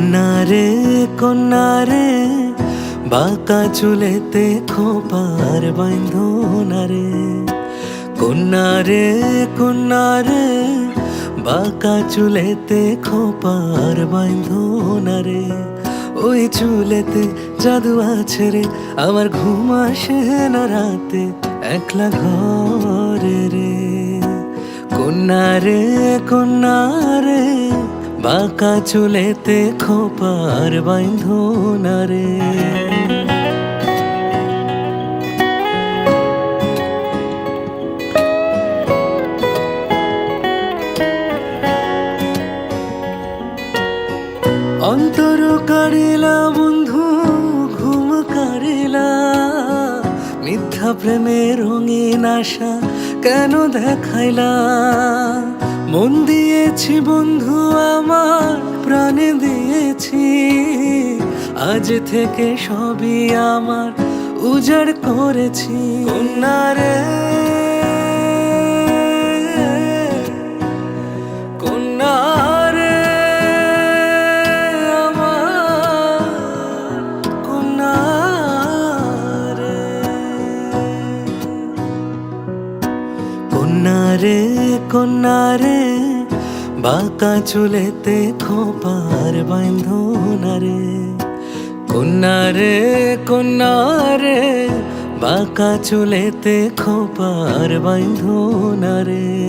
রে কন্যা রে বাঁকা চুলেতে খোপার বাইন্ধনা রে কন্যা রে। কন্যা রে বাঁকা চুলেতে খোপার বাইন্ধনা রে। ওই চুলেতে জাদু আছে রে, আমার ঘুম আসে না রাতে, একলা ঘরে রে। কন্যা রে কন্যা রে বাঁকা চুলেতে খোপার বাইন্ধনা রে। অন্তর কারিলা বন্ধু ঘুম কারিলা মিথ্যা প্রেমের রঙিন আশা কেন দেখাইলা? মন দিয়েছি বন্ধু আমার প্রাণে দিয়েছি। আজ থেকে সবই আমার উজাড় করেছি। কন্যা রে। রে কন্যা রে বাঁকা চুলেতে খোপার বাইন্ধনা রে কন্যা রে কন্যা রে বাঁকা চুলেতে খোপার বাইন্ধনা রে